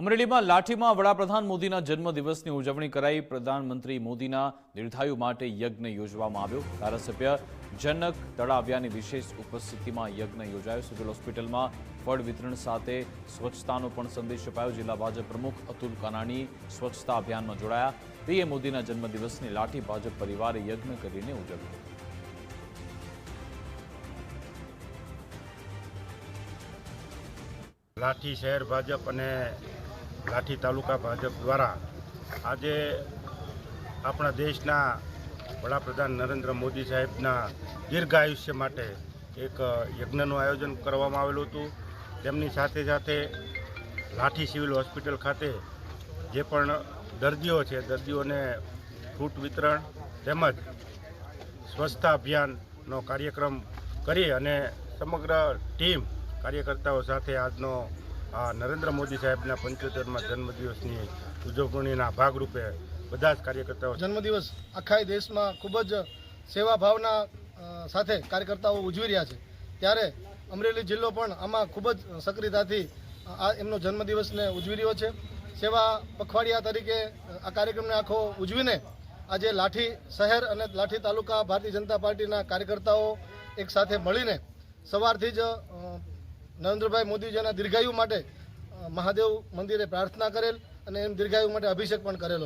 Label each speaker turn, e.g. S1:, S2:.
S1: અમરેલીમાં લાઠીમાં વડાપ્રધાન મોદીના જન્મદિવસની ઉજવણી કરાઈ. પ્રધાનમંત્રી મોદીના દીર્ઘાયુ માટે યજ્ઞ યોજવામાં આવ્યો. ધારાસભ્ય જનક તળાવ્યાની વિશેષ ઉપસ્થિતિમાં યજ્ઞ યોજાયો. સિવિલ હોસ્પિટલમાં ફળ વિતરણ સાથે સ્વચ્છતાનો પણ સંદેશ અપાયો. જિલ્લા ભાજપ પ્રમુખ અતુલ કાનાણી સ્વચ્છતા અભિયાનમાં જોડાયા. પીએમ મોદીના જન્મદિવસની લાઠી ભાજપ પરિવારે યજ્ઞ કરીને ઉજવ્યો.
S2: લાઠી શહેર ભાજપ અને લાઠી તાલુકા ભાજપ દ્વારા આજે આપણા દેશના વડાપ્રધાન નરેન્દ્ર મોદી સાહેબના દીર્ઘ આયુષ્ય માટે એક યજ્ઞનું આયોજન કરવામાં આવેલું હતું. તેમની સાથે સાથે લાઠી સિવિલ હોસ્પિટલ ખાતે જે પણ દર્દીઓ છે, દર્દીઓને ફ્રૂટ વિતરણ તેમજ સ્વચ્છતા અભિયાનનો કાર્યક્રમ કરી અને સમગ્ર ટીમ કાર્યકર્તાઓ સાથે આજનો આ નરેન્દ્ર મોદી સાહેબના પંચોતેરમાં જન્મદિવસની ઉજવણીના ભાગરૂપે બધા જ કાર્યકર્તાઓ
S3: જન્મદિવસ આખા દેશમાં ખૂબ જ સેવા ભાવના સાથે કાર્યકર્તાઓ ઉજવી રહ્યા છે. ત્યારે અમરેલી જિલ્લો પણ આમાં ખૂબ જ સક્રિયતાથી આ એમનો જન્મદિવસને ઉજવી રહ્યો છે. સેવા પખવાડિયા તરીકે આ કાર્યક્રમને આખો ઉજવીને આજે લાઠી શહેર અને લાઠી તાલુકા ભારતીય જનતા પાર્ટીના કાર્યકર્તાઓ એક સાથે મળીને સવારથી જ નરેન્દ્રભાઈ મોદીજીના દીર્ઘાયુ માટે મહાદેવ મંદિરે પ્રાર્થના કરેલ અને એમ દીર્ઘાયુ માટે અભિષેક પણ કરેલો.